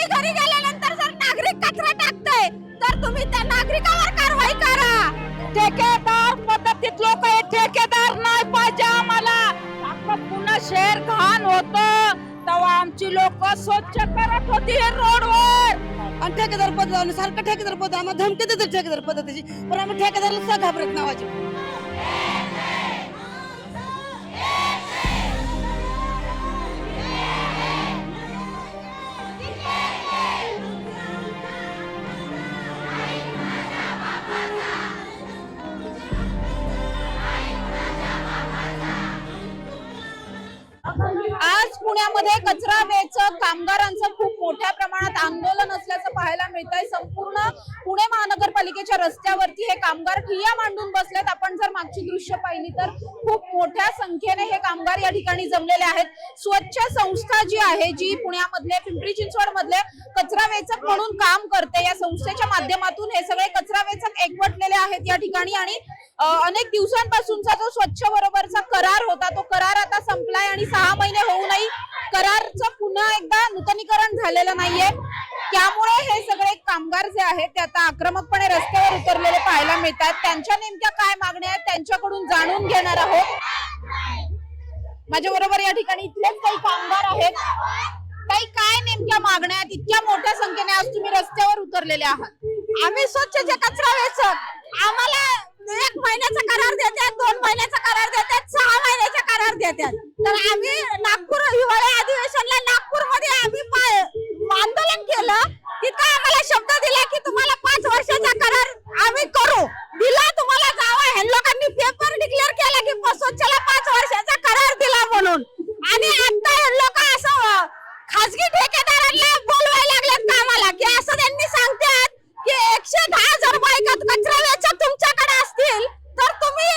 आम्ही घरी गेल्यानंतर जर नागरिक कचरा टाकतोय तर तुम्ही त्या नागरिकावर कारवाई करा. ठेकेदार पद्धतीत लोक हे ठेकेदार नाही पाहिजे आम्हाला. पुन्हा शहर घाण होत. तेव्हा आमची लोक स्वच्छ करत होती हे रोडवर आणि ठेकेदार पद्धत सारखं ठेकेदार पद्धत आम्हाला धमकी देते ठेकेदार पद्धतीची. पण आम्ही ठेकेदारला सुद्धा घाबरत नावाची. मध्ये कचरा वेचक कामगारांचं खूप मोठ्या प्रमाणात आंदोलन असल्याचं पाहायला मिळत आहे संपूर्ण पुणे महानगरपालिकेच्या रस्त्यावरती हे कामगार ठिया मांडून बसलेत. आपण जर मागची दृश्य पाहिली तर खूप मोठ्या संख्येने हे कामगार या ठिकाणी जमलेले आहेत. स्वच्छ संस्था जी आहे जी पुण्यामधले पिंपरी चिंचवड मधले कचरा वेचक म्हणून काम करते या संस्थेच्या माध्यमातून हे सगळे कचरा वेचक एकवटलेले आहेत या ठिकाणी. आणि अनेक दिवसांपासूनचा जो स्वच्छ बरोबरचा करार होता तो करार आता संपलाय आणि सहा महिने होऊनही करारचं पुन्हा एकदा नूतनीकरण झालेलं नाहीये. त्यामुळे हे सगळे कामगार जे आहेत ते आता आक्रमकपणे रस्त्यावर उतरलेले पाहायला मिळतात. त्यांच्या नेमक्या काय मागण्या आहेत त्यांच्याकडून जाणून घेणार आहोत. माझ्या बरोबर या ठिकाणी इथलेच काही कामगार आहेत. काही काय नेमक्या मागण्या आहेत इतक्या मोठ्या संख्येने आज तुम्ही रस्त्यावर उतरलेले आहात. आम्ही स्वच्छ जे कचरा वेचक आम्हाला एक महिन्याचा करार देतात दोन महिन्याचा करार देतात सहा महिन्याचा करार देतात. तर आम्ही नागपूर हिवाळी अधिवेशनला नागपूरमध्ये आम्ही पा- आंदोलन केलं तिथं आम्हाला शब्द दिला की तुम्हाला पाच वर्षाचा करार आम्ही करू दिला तुम्हाला जावा ह्या लोकांनी पेपर डिक्लेअर केला की प- स्वच्छला पाच वर्षाचा करार दिला म्हणून आणि आता लोक असं अं, खासगी ठेकेदारांना बोलवायला लागलेत कामाला की असं त्यांनी सांगतात की एकशे दहा हजार बायका कचरा वेचक तुमच्याकडे असतील तर तुम्ही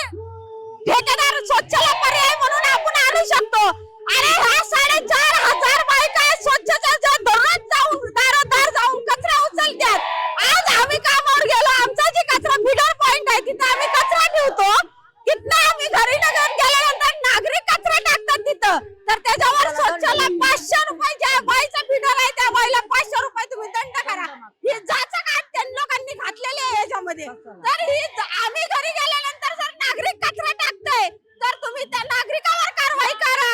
ठेकेदार स्वच्छला पर्याय म्हणून आपण आणू शकतो अरे ह्या साडेचार हजार बायका स्वच्छता दररोज जाऊन दारोदार जाऊन कचरा उचलतात आज आम्ही कामावर गेलो आमचा जे कचरा फिडर पॉइंट आहे तिथे आम्ही कचरा ठेवतो तिथनं आम्ही घरी निघून गेल्यानंतर नागरिक कचरा टाकतात तिथं तर त्याच्यावर स्वच्छला पाचशे रुपये ज्या बाईचा फिडर आहे त्या बाईला पाचशे रुपये तुम्ही दंड करा ही जाचं का त्या लोकांनी घातलेली आहे याच्यामध्ये तर ही ज- आम्ही घरी गेल्यानंतर जर नागरिक कचरा टाकतोय तर तुम्ही त्या नागरिकावर कारवाई करा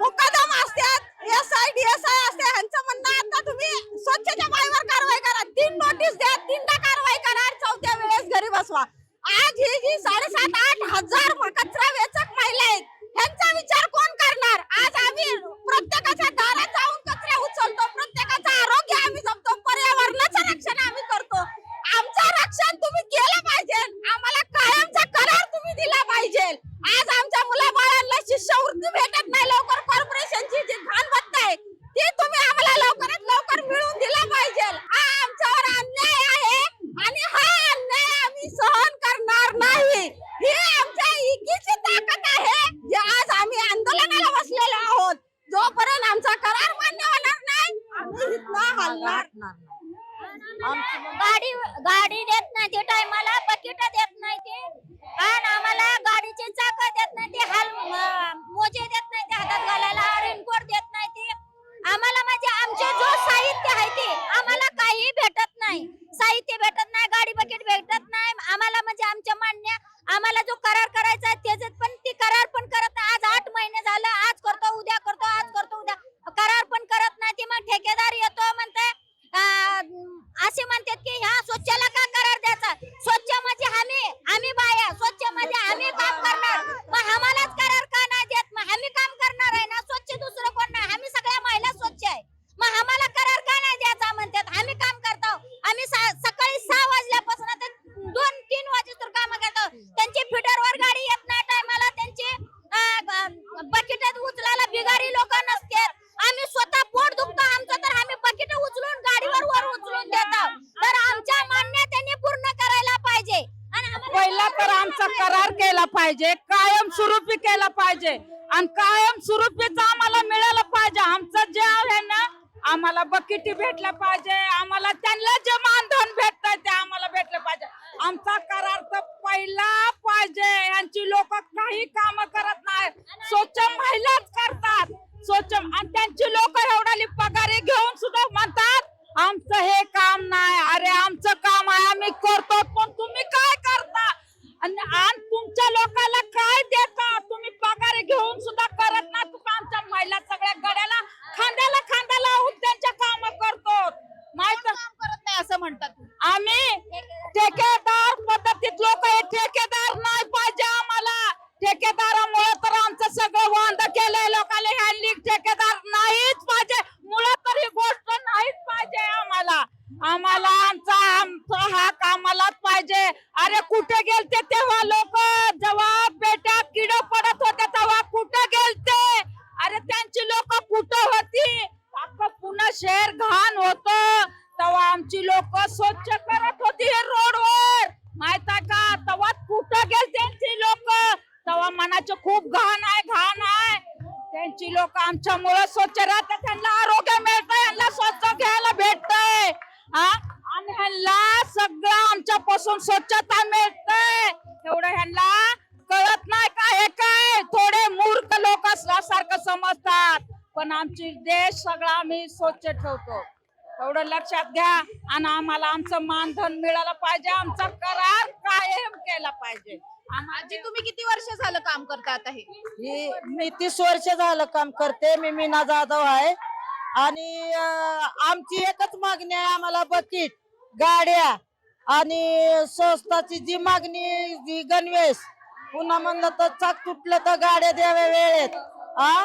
मुकादम असतात S I D S I असते ह्यांचं म्हणणं आता तुम्ही स्वच्छच्या बाईवर कारवाई करा तीन नोटीस द्या तीनदा कारवाई करा आणि चौथ्या वेळेस घरी बसवा आज ही जी साडेसात आठ हजार म- कचरा वेचक महिला आहेत ह्यांचा विचार कोण करणार आज आम्ही प्रत्येकाच्या दारात जाऊन कचरा उचलतो प्रत्येकाचं आरोग्य आम्ही जपतो पर्यावरणाचं रक्षण आम्ही करतो आमचं रक्षण तुम्ही केलं पाहिजे आम्हाला कायमचा करार तुम्ही दिला पाहिजे आज आमच्या मुलाबाळांना शिष्यवृत्ती भेटत नाही लवकर कॉर्पोरेशनची जी घाण आहे ती तुम्ही आम्हाला लवकरात लवकर मिळवून दिला पाहिजे हा आमच्यावर अन्याय आहे आणि हा अन्याय आम्ही सहन करणार नाही ही आमच्या इकीची ताकद आहे जे आज आम्ही आंदोलनाला बसलेलो आहोत जोपर्यंत आमचा करार मान्य होणार नाही आम्ही हलणार. गाडी गाडी देत नाही ते टायमाला बकेट देत नाही ते. आणि आम्हाला गाडीचे चाक देत नाही ते हाल मोजे देत नाही ते हातात घालायला रेनकोट देत नाही ते. आम्हाला म्हणजे आमचे जो साहित्य आहे ते आम्हाला काही भेटत नाही. साहित्य भेटत नाही गाडी बकेट भेटत नाही. आम्हाला म्हणजे आमच्या मान्य आम्हाला जो करार करायचा आहे त्याच्यात पण ती करार पण करत आज आठ महिने झालं आज करतो उद्या करतो आज करतो. विचार केला पाहिजे कायम स्वरूपी केला पाहिजे. आणि कायम स्वरूपीच आम्हाला मिळालं पाहिजे. आमचं जे आहे ना आम्हाला बकिटी भेटलं पाहिजे. आम्हाला त्यांना जे मानधन भेटत ते आम्हाला भेटलं पाहिजे. आमचा करार तर पहिला पाहिजे. यांची लोक काही काम करत नाही स्वच्छ महिलाच करतात. स्वच्छ आणि त्यांची लोक एवढाली पगारी घेऊन सुद्धा म्हणतात आमचं हे काम नाही. अरे आमचं काम आहे. आम्ही करतो पण तुम्ही काय करता? आणि तुमच्या लोकांना काय देता? तुम्ही पगार घेऊन सुद्धा करत ना तुका आमच्या महिला सगळ्या गड्याला खांद्याला आमची लोक कुठं होती? अख्खं पुन्हा शहर घाण होत. तेव्हा आमची लोक स्वच्छ करत होती हे रोडवर. माहीत आहे का? तेव्हा कुठं गेल त्यांची लोक? तेव्हा मनाचं खूप घाण आहे घाण आहे. त्यांची लोक आमच्यामुळे स्वच्छ राहतात त्यांना आरोग्य मिळतंय यांना स्वच्छ घ्यायला भेटतंय. आणि ह्यांना सगळं आमच्यापासून स्वच्छता मिळते एवढं ह्यांना कळत नाही का हे काय थोडे मूर्ख लोक असल्यासारखं समजतात. पण आमची देश सगळा आम्ही स्वच्छ ठेवतो. एवढं लक्षात घ्या. आणि आम्हाला आमचं मानधन मिळालं पाहिजे. आमचा करार कायम केला पाहिजे. आजी तुम्ही किती वर्ष झालं काम करता आता हे? ही मी तीस वर्ष झालं काम करते. मी मीना जाधव आहे. आणि अं, आमची एकच मागणी आहे आम्हाला बकीट गाड्या आणि स्वस्ताची जी मागणी जी गणवेश पुन्हा म्हणलं तर चाक तुटलं तर गाड्या द्याव्या वेळेत. आ?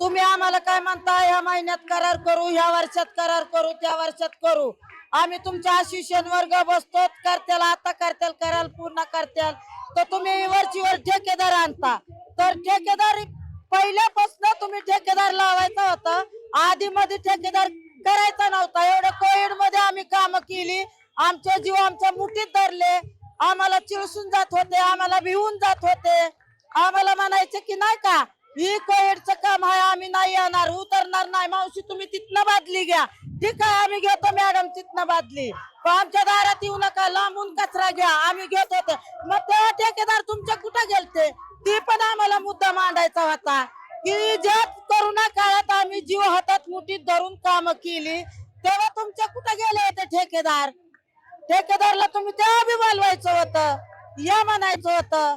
तुम्ही आम्हाला काय म्हणता? ह्या महिन्यात करार करू ह्या वर्षात करार करू त्या वर्षात करू. आम्ही तुमच्या आशिषण वर्ग बसतो करत्याल आता करत्याल कराल पूर्ण करत्याल. तर तुम्ही वरचीवर ठेकेदार आणता. तर ठेकेदार पहिल्यापासून तुम्ही ठेकेदार लावायचा होता. आधी मध्ये ठेकेदार करायचा नव्हता. एवढ्या कोविडमध्ये आम्ही काम केली. आमचे जीव आमच्या मुठीत धरले. आम्हाला चिळसून जात होते आम्हाला भिवून जात होते. आम्हाला म्हणायचे की नाही का ही कोविडचं काम आहे आम्ही नाही येणार उतरणार नाही. मावशी तुम्ही तिथनं बादली घ्या. ठीक आहे आम्ही घेतो मॅडम तिथनं बादली. पण आमच्या दारात येऊ नका लांबून कचरा घ्या आम्ही घेत होतो. मग तेव्हा ठेकेदार तुमच्या कुठं गेलते? ती पण आम्हाला मुद्दा मांडायचा होता की ज्या करोना काळात आम्ही जीव हातात मुठीत धरून काम केली तेव्हा तुमच्या कुठं गेले होते ठेकेदार? ठेकेदारला तुम्ही तेव्हा बी बोलवायचं होतं या म्हणायचं होतं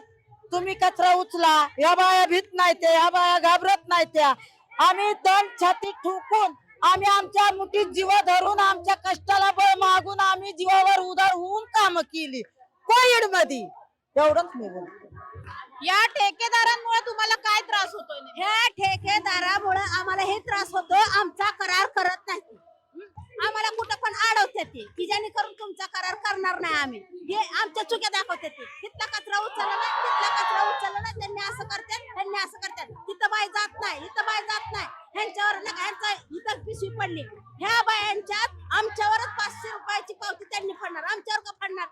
तुम्ही कचरा उचला या बाया भीत नाही त्या या बाया घाबरत नाही त्या. आम्ही दम छाती ठोकून आम्ही आमच्या मुठीत जीव धरून आमच्या कष्टाला बळ मागून आम्ही जीवावर उदार होऊन काम केली. कोविडमध्ये एवढंच मी बोलतो. या ठेकेदारांमुळे तुम्हाला काय त्रास होतोय? ह्या ठेकेदारामुळे आम्हाला हे त्रास होतो आमचा करार करत नाही? आम्हाला कुठं ते की जेणेकरून तुमचा करार करणार नाही आम्ही. हे आमच्या चुक्या दाखवते ते. तिथला कचरा उचलला तिथला कचरा उचलला त्यांनी असं करतात त्यांनी असं करतात तिथं बाय जात नाही इथं बाय जात नाही. ह्यांच्यावर ह्यांचा इथं पिशवी पडली. ह्या बायांच्यात आमच्यावरच पाचशे रुपयाची पावती त्यांनी फाडणार. आमच्यावर का फाडणार?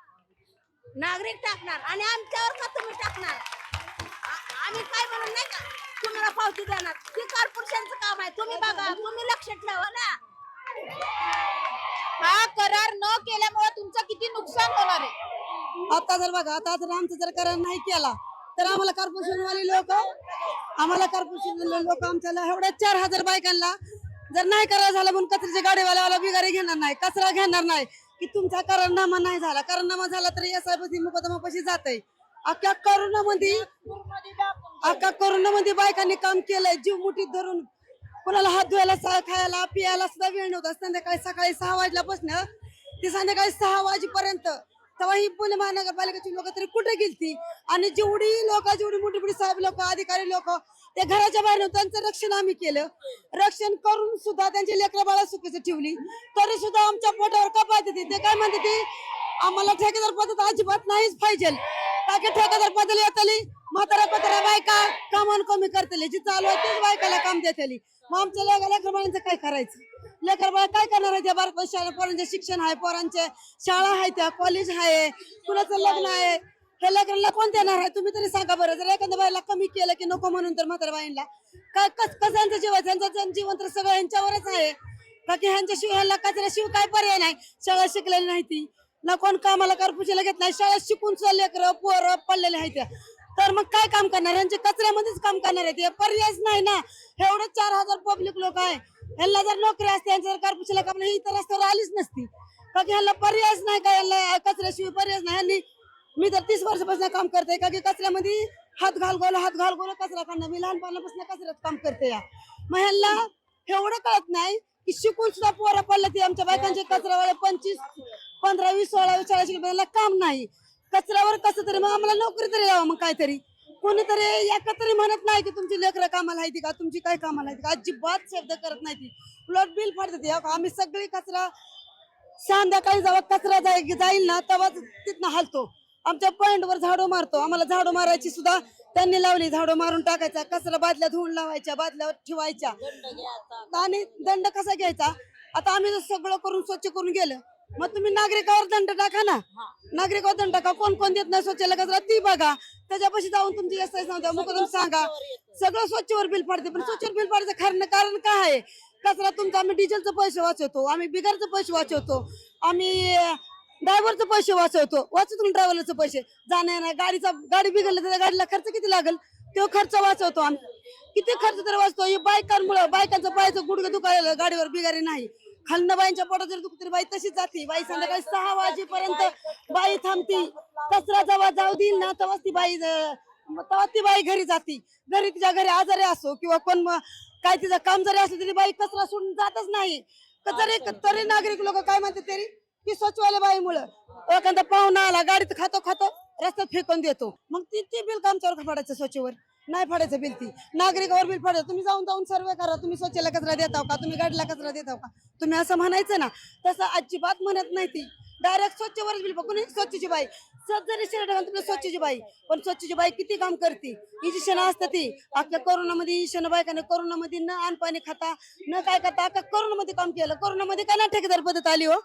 नागरिक टाकणार. आणि आमच्यावर का तुम्ही टाकणार? आम्ही काय म्हणून नाही का तुम्हाला पावती देणार? ती कॉर्पोरेशनचं काम आहे. तुम्ही बघा तुम्ही लक्ष ठेवा ना. हा करार न केल्यामुळे तुमचं किती नुकसान होणार आहे? आता जर बघा आता जर आमचा जर करार नाही केला तर आम्हाला कॉर्पोरेशन वाले लोक आम्हाला कॉर्पोरेशन लोक आमच्याला एवढ्या चार हजार बायकांना जर नाही करार झाला म्हणून कचऱ्याच्या गाडीवाल्याला बिगारी घेणार नाही कचरा घेणार नाही की तुमचा करारनामा नाही झाला. करारनामा झाला तर एस आय पती मुकदमापाशी जात आहे अख्ख्या करोनामध्ये अख्खा करोनामध्ये बायकांनी काम केलंय जीव मुठीत धरून कोणाला हात धुवायला सा- खायला पियाला सुद्धा वेळ नव्हता. संध्याकाळी सकाळी सहा वाजल्यापासून ते संध्याकाळी सहा वाजेपर्यंत तेव्हा ही पुणे महानगरपालिकेची लोक तरी कुठे गेलती? आणि जेवढी लोक जेवढी मोठी मोठी साहेब लोक अधिकारी लोक ते घराच्या बाहेर त्यांचं रक्षण आम्ही केलं. रक्षण करून सुद्धा त्यांची लेकरं बाळा सुखीच ठेवली. तरी सुद्धा आमच्या पोटावर कपात येते ते काय म्हणते ते आम्हाला ठेकेदार पद्धत अजिबात नाहीच पाहिजे. का की ठेकेदार पद्धत येतली? म्हातारा पत्रा बायका कामान कमी करतली. जी चालू आहे तीच बायकाला काम देतली. मग आमच्या लेकर लेकरबाळांचं काय करायचं? लेकरबाळ काय करणार आहे त्या बारक शाळा पोरांचे शिक्षण आहे पोरांचे शाळा आहे त्या कॉलेज आहे कुणाचं लग्न आहे? हे लेकरांना कोण देणार आहे? तुम्ही तरी सांगा बरं. जर एखाद्या बाईला कमी केलं की नको म्हणून तर म्हातारा बाईंना काय कस कसं यांचं जीवन? यांचं जीवन तर सगळं यांच्यावरच आहे. बाकी ह्यांच्याशिवायला ह्यांच्याशिवाय ह्यांना कचऱ्याशिवाय काय पर्याय नाही. शाळा शिकलेली नाही ती. ना कोण कामाला करपुशीला घेत नाही. शाळा शिकून सुद्धा लेकरं पोरं पडलेले आहेत त्या. तर मग काय काम करणार? यांचे कचऱ्यामध्येच काम करणार आहेत. हे पर्यायच नाही ना. एवढे चार हजार पब्लिक लोक आहे. ह्यांना जर नोकरी असते यांच्या जर करपुशीला काम ही तर रस्त्यावर आलीच नसती. का की ह्यांना पर्यायच नाही का यांना कचऱ्याशिवाय पर्यायच नाही? आणि मी तर तीस वर्षापासून काम करते का की कचऱ्यामध्ये हात घाल गोल हात घाल गोल कचरा काढणं. मी लहानपणापासून कचऱ्यात काम करते या. मग ह्याला एवढं कळत नाही की शिकून सुद्धा पोरं पडलं ते आमच्या बायकांचे कचरावाले पंचवीस पंधरा वीस सोळा चाळीस रुपयाला काम नाही. कचऱ्यावर कसं तरी मग आम्हाला नोकरी तरी द्यावं मग काहीतरी. कोणीतरी एकतरी म्हणत नाही की तुमची लेकरं कामाला आहे का तुमची काय कामाला आहे का? अजिबात शब्द करत नाही ती. उलट बिल फाडते ती. अहो, आम्ही सगळी कचरा संध्याकाळी जेव्हा कचरा जाय जाईल ना तेव्हाच तिथनं हालतो. आमच्या पॉइंट वर झाडू मारतो. आम्हाला झाडू मारायची सुद्धा त्यांनी लावली. झाडू मारून टाकायचा. कचरा बादल्या धुवून लावायच्या बादल्यावर ठेवायच्या. आणि दंड कसा घ्यायचा? आता आम्ही जर सगळं करून स्वच्छ करून गेलं मग तुम्ही नागरिकावर दंड टाका ना. नागरिकावर दंड टाका. कोण कोण देत नाही स्वच्छला कचरा ती बघा. त्याच्यापाशी जाऊन तुमची एस आय सांगा? मुकदम सांगा सगळं स्वच्छवर बिल पाडते. पण स्वच्छवर बिल पाडायचं कारण कारण काय आहे? कचरा तुमचा आम्ही डिझेलचे पैसे वाचवतो. आम्ही बिगारचे पैसे वाचवतो. आम्ही ड्रायव्हरचे पैसे वाचवतो. वाचवतो ड्रायव्हरचे पैसे. जाण्या गाडीचा गाडी बिघडली तर त्या गाडीला खर्च किती लागेल? तो खर्च वाचवतो आम्ही. किती खर्च तर वाचतो? बायकांमुळे बायकांचं पायाचं गुडघे दुखायला गाडीवर बिगारी नाही. खालनं बाईंच्या पोटात जर दुखत बाई तशीच जाते. बाई संध्याकाळी सहा वाजेपर्यंत बाई थांबती. कचरा जेव्हा जाऊ देईल ना तेव्हाच ती बाई तेव्हा ती बाई घरी जाती. घरी तिच्या घरी आजारी असो किंवा कोण काय तिचं काम जरी असलं तरी बाई कचरा सोडून जातच नाही. तरी तरी नागरिक लोक काय म्हणतात तरी की स्वच्छवाल्या बाईमुळं. एखादा पाहुणा आला गाडीत खातो खातो रस्त्यात फेकून देतो. मग ती ती बिल कामच्यावर का फाडायचं स्वच्छवर? नाही फाडायचं बिल ती. नागरिकावर बिल फाडायचं. तुम्ही जाऊन जाऊन सर्वे करा. तुम्ही स्वच्छला कचरा देताव का? तुम्ही गाडीला कचरा देताव का? तुम्ही असं म्हणायचं ना तसं अजिबात म्हणत नाही ती. डायरेक्ट स्वच्छवरच बिल बघून स्वच्छची बाई. जरी शर्ट घालून स्वच्छची बाई पण स्वच्छची बाई किती काम करते. हिची असतं ती आपल्या कोरोनामध्ये ही क्षण बायकाने कोरोनामध्ये न अन्न पाणी खाता न काय खाता का कोरोनामध्ये काम केलं. कोरोनामध्ये काय ना ठेकेदार पद्धत आली हो.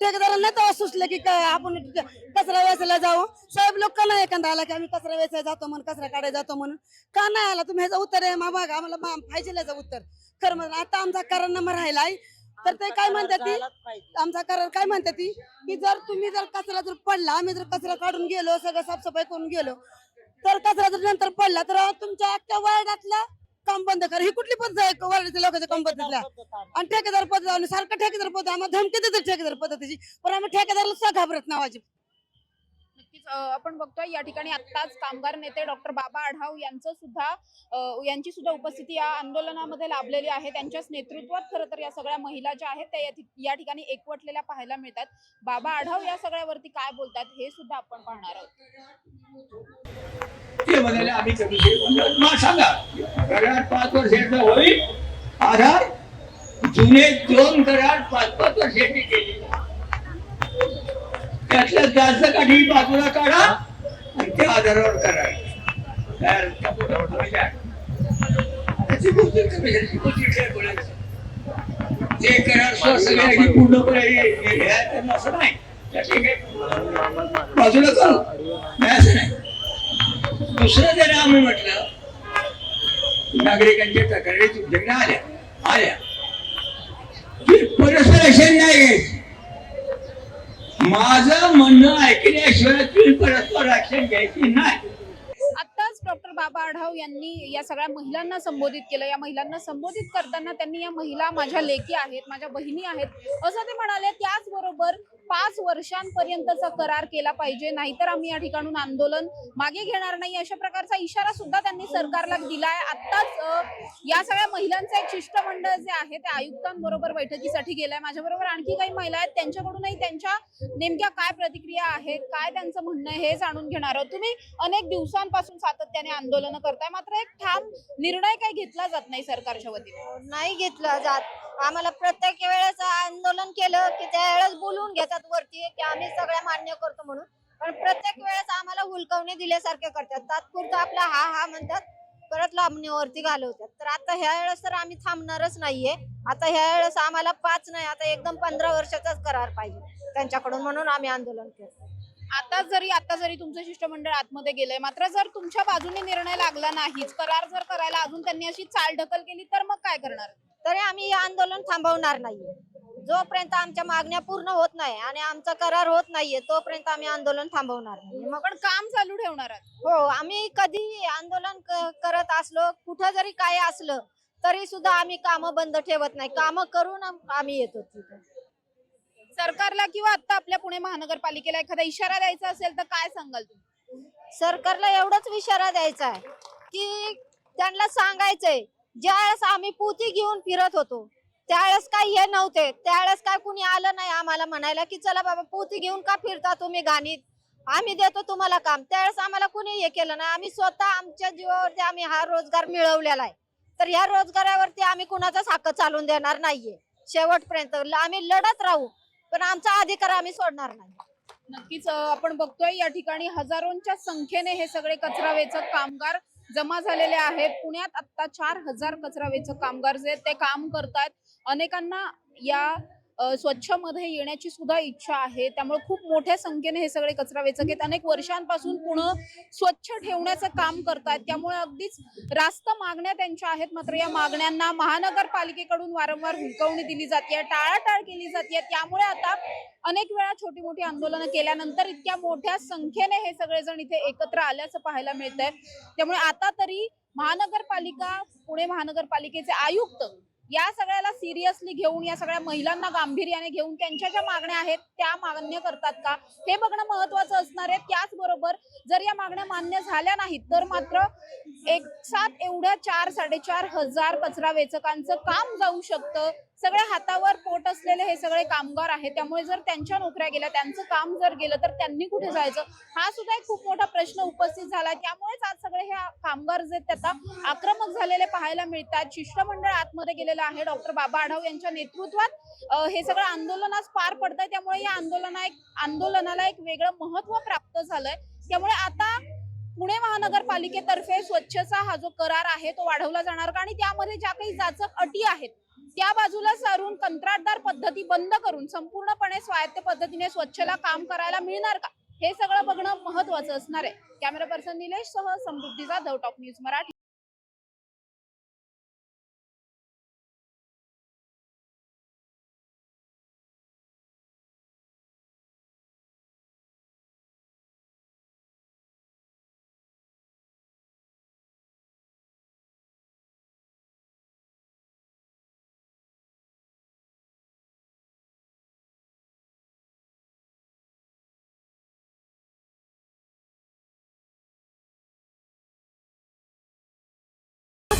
ठेकेदारांना तेव्हा सुचलं की काय आपण कचरा वेचायला जाऊ. साहेब लोक का नाही एखादा आला की आम्ही कचरा वेचायला जातो म्हणून कचरा काढायला जातो म्हणून? का नाही आला? तुम्ही ह्याचं उत्तर आहे. मामा आम्हाला पाहिजे उत्तर. खरं म्हणजे आता आमचा करार नंबर आहे तर ते काय म्हणतात ती? आमचा करार काय म्हणतात ती? की जर तुम्ही जर कचरा जर पडला आम्ही जर कचरा काढून गेलो सगळं साफसफाई करून गेलो तर कचरा जर नंतर पडला तर तुम्च्या अख्ख्या वार्डातला काम बंद करा. ही कुठली पद्धत आहे? वार्डाच्या लोकांच्या काम पद्धतीला आणि ठेकेदार पद्धत सारखं ठेकेदार पद्धत आम्हाला धमकी देते ठेकेदार पद्धतीची. पण आम्ही ठेकेदाराला सुद्धा घाबरत नावाची नक्कीच आपण बघतोय या ठिकाणी आत्ताच कामगार नेते डॉक्टर बाबा आढाव यांचं सुद्धा यांची सुद्धा उपस्थिती या आंदोलनामध्ये लाभलेली आहे. त्यांच्याच नेतृत्वात खरं तर या सगळ्या महिला ज्या आहेत त्या या ठिकाणी एकवटलेल्या पाहायला मिळतात. बाबा आढाव या सगळ्यावरती काय बोलतात हे सुद्धा आपण पाहणार आहोत. सांगा पाच होईल? आधार? जुने दोन करार पाच पाच वर्षाचे केले. त्यातल्या जास्त काढी बाजूला काढा आणि त्या आधारावर करा. काय त्या पोटावर मजा आहे. त्याची गोष्ट कमी गोष्टी काय बोलायचं ते करार सगळ्यांनी पूर्णपणे त्यांना असं नाही. बाजूला करू नाही असं नाही. दुसरं जर आम्ही म्हटलं नागरिकांच्या तक्रारी तुमच्याकडे आल्या. आल्या. परस्पर ऍक्शन नाही घ्यायची. माझं म्हणणं ऐकल्याशिवाय तुम्ही परस्पर रक्षण घ्यायची नाही. आत्ताच डॉक्टर बाबा आढाव यांनी या सगळ्या महिलांना संबोधित केलं. या महिलांना संबोधित करताना त्यांनी या महिला माझ्या लेकी आहेत माझ्या बहिणी आहेत. असं ते म्हणाले त्याचबरोबर पाच वर्षांपर्यंतचा करार केला पाहिजे नाहीतर आम्ही या ठिकाणून आंदोलन मागे घेणार नाही अशा प्रकारचा इशारा सुद्धा त्यांनी सरकारला दिलाय. आत्ताच या सगळ्या महिलांचं एक शिष्टमंडळ जे आहे ते आयुक्तांबरोबर बैठकीसाठी गेलंय. माझ्याबरोबर आणखी काही महिला आहेत त्यांच्याकडूनही त्यांच्या नेमक्या काय प्रतिक्रिया आहेत काय त्यांचं म्हणणं आहे हे जाणून घेणार आहोत. तुम्ही अनेक दिवसांपासून सातत्याने आंदोलन करताय मात्र एक ठाम निर्णय काही घेतला जात नाही सरकारच्या वतीने. नाही घेतलं जात. आम्हाला प्रत्येक वेळेस आंदोलन केलं की त्यावेळेस बोलून घेतात वरती की आम्ही सगळ्या मान्य करतो म्हणून. पण प्रत्येक वेळेस आम्हाला हुलकवणी दिल्यासारखे करतात. तात्पुरतं आपला हा हा म्हणतात परत लांबणीवरती घालवतात. तर आता ह्या वेळेस तर आम्ही थांबणारच नाहीये. आता ह्या वेळेस आम्हाला पाच नाही आता एकदम पंधरा वर्षाचाच करार पाहिजे त्यांच्याकडून म्हणून आम्ही आंदोलन केलं. आता जरी आता जरी तुमचं शिष्टमंडळ आतमध्ये गेलंय मात्र जर तुमच्या बाजूने निर्णय लागला नाहीच करार जर करायला अजून त्यांनी अशी चाल ढकल केली तर मग काय करणार? तरी आम्ही हे आंदोलन थांबवणार नाहीये. जोपर्यंत आमच्या मागण्या पूर्ण होत नाही आणि आमचा करार होत नाहीये तोपर्यंत आम्ही आंदोलन थांबवणार नाही. मग पण काम चालू ठेवणार आहात. हो आम्ही कधी आंदोलन करत असलो कुठं जरी काय असलं तरी सुद्धा आम्ही कामं बंद ठेवत नाही. कामं करून आम- आम्ही येतो सरकारला किंवा आता आपल्या पुणे महानगरपालिकेला एखादा इशारा द्यायचा असेल तर काय सांगाल तुम्ही? सरकारला एवढाच इशारा द्यायचा आहे की त्यांना सांगायचंय ज्यावेळेस आम्ही पोती घेऊन फिरत होतो त्यावेळेस काय हे नव्हते. त्यावेळेस काय कुणी आलं नाही आम्हाला म्हणायला की चला बाबा पोती घेऊन का फिरता तुम्ही घाणीत आम्ही देतो तुम्हाला काम. त्यावेळेस आम्हाला कुणी हे केलं नाही. आम्ही स्वतः आमच्या जीवावरती आम्ही हा रोजगार मिळवलेला आहे. तर ह्या रोजगारावरती आम्ही कुणाचाच हक्क चालून देणार नाहीये. शेवटपर्यंत आम्ही लढत राहू पण आमचा अधिकार आम्ही सोडणार नाही. नक्कीच आपण बघतोय या ठिकाणी हजारोंच्या संख्येने हे सगळे कचरा वेचक कामगार जमा झालेले आहेत. पुण्यात आता चार हजार कचरा वेचक कामगार जे आहेत ते काम करतायत. अनेकांना या स्वच्छमध्ये स्वच्छमध्ये येण्याची सुद्धा इच्छा आहे. त्यामुळे खूप मोठ्या संख्येने हे सगळे कचरा वेचक आहेत. अनेक वर्षांपासून पुणे स्वच्छ ठेवण्याचं काम करतायत. त्यामुळे अगदीच रास्त मागण्या त्यांच्या आहेत. मात्र या मागण्यांना महानगरपालिकेकडून वारंवार हुकवणी दिली जाते टाळाटाळ केली जाते त्यामुळे आता अनेक वेळा छोटी मोठी आंदोलनं केल्यानंतर इतक्या मोठ्या संख्येने हे सगळेजण इथे एकत्र आल्याचं पाहायला मिळतंय. त्यामुळे आता तरी महानगरपालिका पुणे महानगरपालिकेचे आयुक्त या सगळ्याला सिरियसली घेऊन या सगळ्या महिलांना गांभीर्याने घेऊन त्यांच्या ज्या मागण्या आहेत त्या मान्य करतात का? हे बघणं महत्वाचं असणार आहे. त्याचबरोबर जर या मागण्या मान्य झाल्या नाहीत तर मात्र एक साथ एवढ्या चार साडेचार हजार कचरा वेचकांचं काम जाऊ शकतं. सगळ्या हातावर पोट असलेले हे सगळे कामगार आहेत. त्यामुळे जर त्यांच्या नोकऱ्या गेल्या त्यांचं काम जर गेलं तर त्यांनी कुठे जायचं? हा सुद्धा एक खूप मोठा प्रश्न उपस्थित झाला. त्यामुळेच आज सगळे हे कामगार जे त्याचा आता आक्रमक झालेले पाहायला मिळतात. शिष्टमंडळ आतमध्ये गेलेलं आहे. डॉक्टर बाबा आढाव यांच्या नेतृत्वात हे सगळं आंदोलन आज पार पडतंय. त्यामुळे या आंदोलना एक आंदोलनाला एक वेगळं महत्त्व प्राप्त झालंय. त्यामुळे आता पुणे महानगरपालिकेतर्फे स्वच्छचा हा जो करार आहे तो वाढवला जाणार. का आणि त्यामध्ये ज्या काही जाचक अटी आहेत त्या बाजूला सारून कंत्राटदार पद्धती बंद करून संपूर्णपणे स्वायत्त पद्धतीने स्वच्छला काम करायला मिळणार का? हे सगळं बघणं महत्वाचं असणार आहे. कॅमेरा पर्सन निलेश सह Samruddhi Jadhav top news Marathi.